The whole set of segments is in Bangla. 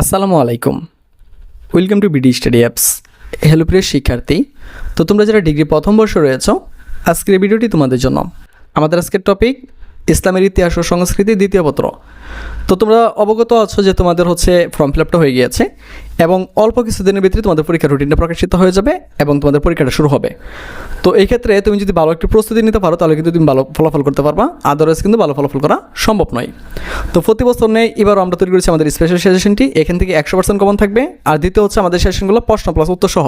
আসসালামু আলাইকুম। Welcome to BD study apps hello প্রিয় শিক্ষার্থী। তো তোমরা যারা ডিগ্রি প্রথম বর্ষ রয়েছ, আজকের ভিডিওটি তোমাদের জন্য। আমাদের আজকের টপিক ইসলামের ইতিহাস ও সংস্কৃতি দ্বিতীয় পত্র। তো তোমরা অবগত আছো যে তোমাদের হচ্ছে ফর্ম ফিল আপটা হয়ে গিয়েছে এবং অল্প কিছুদিনের ভিতরে তোমাদের পরীক্ষার রুটিনটা প্রকাশিত হয়ে যাবে এবং তোমাদের পরীক্ষাটা শুরু হবে। তো এই ক্ষেত্রে তুমি যদি ভালো একটি প্রস্তুতি নিতে পারো, তাহলে কিন্তু তুমি ভালো ফলাফল করতে পারবা। আদারওয়াইজ কিন্তু ভালো ফলাফল করা সম্ভব নয়। তো প্রতি বছর নেই এবার আমরা তৈরি করেছি আমাদের স্পেশাল সেশনটি এখান থেকে একশো পার্সেন্ট কমন থাকবে। আর দ্বিতীয় হচ্ছে আমাদের সেশনগুলো প্রশ্ন প্লাস উত্তর সহ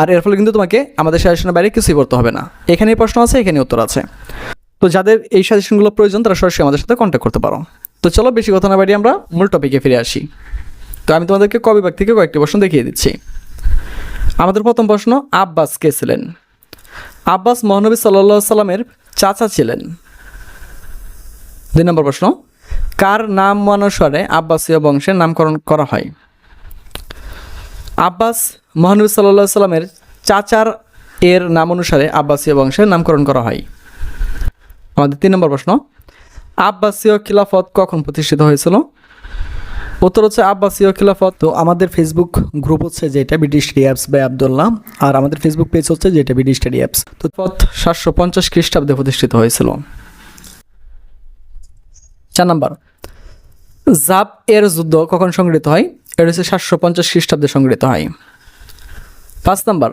আর এর ফলে কিন্তু তোমাকে আমাদের সেশনের বাইরে কিছুই করতে হবে না। এখানেই প্রশ্ন আছে এখানে উত্তর আছে। তো যাদের এই সাজেশনগুলো প্রয়োজন, তারা সরাসরি আমাদের সাথে কন্ট্যাক্ট করতে পারো। তো চলো বেশি কথা না বাড়ি আমরা মূল টপিকে ফিরে আসি। তো আমি তোমাদেরকে কবিভাগ থেকে কয়েকটি প্রশ্ন দেখিয়ে দিচ্ছি। আমাদের প্রথম প্রশ্ন, আব্বাস কে ছিলেন? আব্বাস মহানবী সাল্লাহ সাল্লামের চাচা ছিলেন। দুই নম্বর প্রশ্ন, কার নাম অনুসারে আব্বাসীয় বংশের নামকরণ করা হয়? আব্বাস মহানবী সাল্লাহ সাল্লামের চাচার এর নাম অনুসারে আব্বাসীয় বংশের নামকরণ করা হয়। আমাদের তিন নম্বর প্রশ্ন, আব্বাসীয় খিলাফত কখন প্রতিষ্ঠিত হয়েছিল? উত্তর হচ্ছে আব্বাসীয় খিলাফত। তো আমাদের ফেসবুক গ্রুপ হচ্ছে যেটা ব্রিটিশ অ্যাপস বাই আবদুল্লাহ আর আমাদের ফেসবুক পেজ হচ্ছে যেটা ব্রিটিশ অ্যাপস তো পথ সাতশো পঞ্চাশ খ্রিস্টাব্দে প্রতিষ্ঠিত হয়েছিল। চার নাম্বার জাপ এর যুদ্ধ কখন সংগৃহীত হয়? এটা হচ্ছে সাতশো পঞ্চাশ খ্রিস্টাব্দে সংগৃহীত হয়। পাঁচ নাম্বার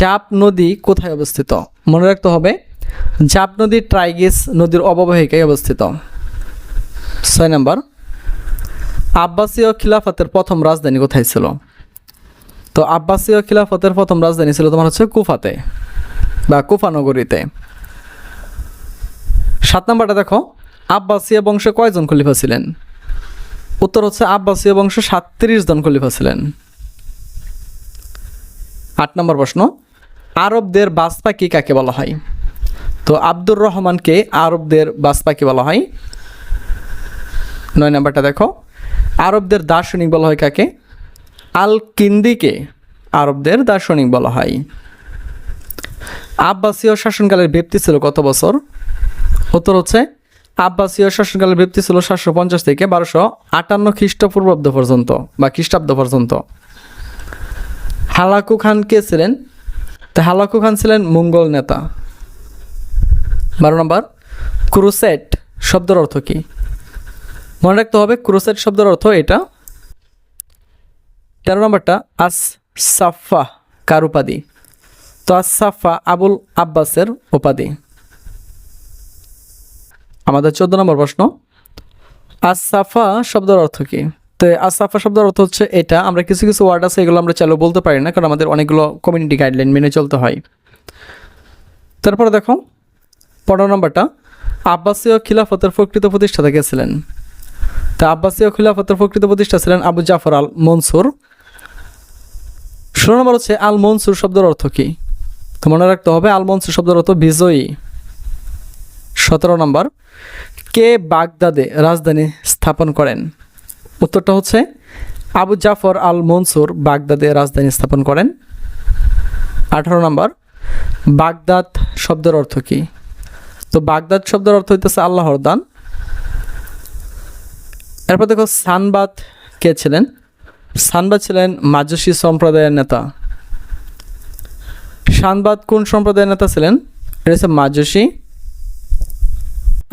জাপ নদী কোথায় অবস্থিত? মনে রাখতে হবে জাপ নদী ট্রাইগিস নদীর অববাহিকায় অবস্থিত। ছয় নম্বর, আব্বাসীয় খিলাফতের প্রথম রাজধানী কোথায় ছিল? তো আব্বাসীয় খিলাফতের প্রথম রাজধানী ছিল তোমার হচ্ছে কুফাতে বা কুফা নগরীতে। সাত নম্বরটা দেখো, আব্বাসীয় বংশে কয়জন খলিফা ছিলেন? উত্তর হচ্ছে আব্বাসীয় বংশে সাতত্রিশ জন খলিফা ছিলেন। আট নম্বর প্রশ্ন, আরবদের বাস পাখি কাকে বলা হয়? তো আব্দুর রহমানকে আরবদের বাস বলা হয়। নয় নাম্বারটা দেখো। আরবদের দার্শনিক বলা হয় কাকে? আল কিন্দিকে আরবদের দার্শনিক বলা হয়। আব্বাসীয় শাসনকালের ব্যক্তি ছিল কত বছর? উত্তর হচ্ছে, আব্বাসীয় শাসনকালের ব্যক্তি ছিল সাতশো পঞ্চাশ থেকে বারোশো আটান্ন খ্রিস্টপূর্বাব্দ পর্যন্ত বা খ্রিস্টাব্দ পর্যন্ত। হালাকু খান কে ছিলেন, তো হালাকু খান ছিলেন মঙ্গল নেতা। বারো নম্বর, ক্রুসেট শব্দের অর্থ কী? মনে রাখতে হবে, ক্রুসেট শব্দের অর্থ এটা। তেরো নম্বরটা আস সাফা কার উপাধি? তো আস সাফা আবুল আব্বাসের উপাধি। আমাদের চোদ্দ নম্বর প্রশ্ন আসাফা শব্দের অর্থ কি? তো আসাফা শব্দের অর্থ হচ্ছে এটা। আমরা কিছু কিছু ওয়ার্ড আছে, এগুলো আমরা চালু বলতে পারি না, কারণ আমাদের অনেকগুলো কমিউনিটি গাইডলাইন মেনে চলতে হয়। তারপরে দেখো পনেরো নম্বরটা আব্বাসীয় খিলাফতের প্রকৃত প্রতিষ্ঠাতা কে ছিলেন? তা আব্বাসীয় খিলাফতের প্রকৃত প্রতিষ্ঠা ছিলেন আবু জাফর আল মনসুর ষোলো নম্বর হচ্ছে আল মনসুর শব্দের অর্থ কি? তো মনে রাখতে হবে আল মনসুর শব্দের অর্থ বিজয়ী। সতেরো নম্বর, কে বাগদাদে রাজধানী স্থাপন করেন? উত্তরটা হচ্ছে আবু জাফর আল মনসুর বাগদাদে রাজধানী স্থাপন করেন। আঠারো নম্বর, বাগদাদ শব্দের অর্থ কী? তো বাগদাদ শব্দের অর্থ হইতেছে আল্লাহর দান। এরপর দেখো সানবাদ কে ছিলেন? সানবাদ ছিলেন মাজসি সম্প্রদায়ের নেতা। সানবাদ কোন সম্প্রদায়ের নেতা ছিলেন? এটা মাজসি।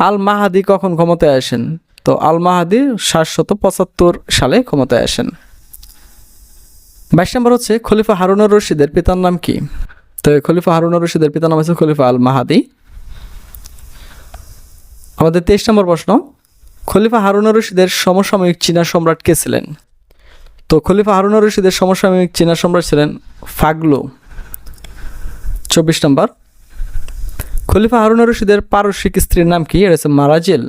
আল মাহাদি কখন ক্ষমতায় আসেন? তো আল মাহাদি সাতশত পঁচাত্তর সালে ক্ষমতায় আসেন। বাইশ নম্বর হচ্ছে খলিফা হারুনুর রশিদের পিতার নাম কি? তো খলিফা হারুনুর রশিদের পিতার নাম হচ্ছে খলিফা আল মাহাদি আমাদের তেইশ নম্বর প্রশ্ন, খলিফা হারুনুর রশিদের সমসাময়িক চীনা সম্রাট কে ছিলেন? তো খলিফা হারুনুর রশিদের সমসাময়িক চীনা সম্রাট ছিলেন ফাগলু। চব্বিশ নম্বর, খলিফা হারুনুর রশিদের পারস্যিক স্ত্রীর নাম কি? এটা হচ্ছে মারাজেল।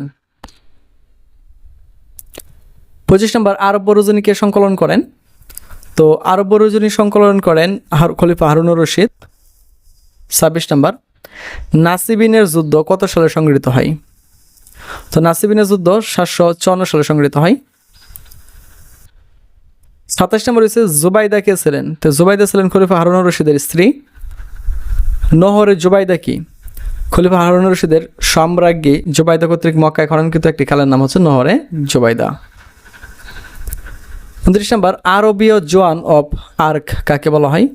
পঁচিশ নম্বর, আরব রজনীকে সংকলন করেন? তো আরব রজনী সংকলন করেন খলিফা হারুন রশিদ। ছাব্বিশ নম্বর, নাসিবিনের যুদ্ধ কত সালে সংগৃহীত হয়? তো নাসিবিনের যুদ্ধ সাতশো চুয়ান্ন সালে সংগৃহীত হয়। সাতাশ নম্বর হচ্ছে জুবাইদা কে ছিলেন? তো জুবাইদা ছিলেন খলিফা হারুন রশিদের স্ত্রী। নহরে জুবাইদা কি? খলিফা হারুন রশিদের সম্রাজ্ঞী জুবাইদা কর্তৃক মক্কায় খননকৃত একটি খালের নাম হচ্ছে নহরে জুবাইদা। উনত্রিশ নম্বর, আরবীয় জোয়ান অফ আর্ক কাকে বলা হয়?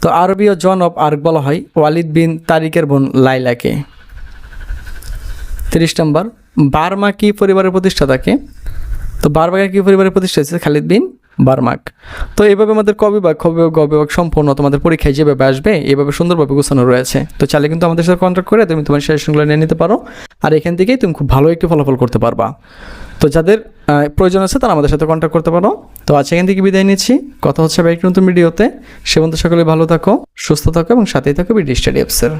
তো আরবীয় জোয়ান অফ আর্ক বলা হয় ওয়ালিদ বিন তারিকের বোন লাইলাকে তিরিশ নম্বর, বার্মা কি পরিবারের প্রতিষ্ঠাতা প্রতিষ্ঠাতাকে তো বারবাগা কি পরিবারের প্রতিষ্ঠা হয়েছে? খালিদ বিন বার্মাক। তো এইভাবে আমাদের কবি কবিভাগ কবিভাগ গবিভাগ সম্পূর্ণ তোমাদের পরীক্ষায় যেভাবে আসবে এইভাবে সুন্দরভাবে গোছানো রয়েছে। তো চাইলে কিন্তু আমাদের সাথে কন্ট্যাক্ট করে তুমি তোমার সেশনগুলো নিয়ে নিতে পারো। আর এখান থেকেই তুমি খুব ভালো একটি ফলাফল করতে পারবা। তো যাদের প্রয়োজন আছে তারা আমাদের সাথে কন্ট্যাক্ট করতে পারো। তো আজ এখান থেকে বিদায় নিচ্ছি। কথা হচ্ছে আবার একটি নতুন ভিডিওতে সে পর্যন্ত সকলে ভালো থাকো, সুস্থ থাকো এবং সাথেই থাকো বিডি স্টাডি অ্যাপসের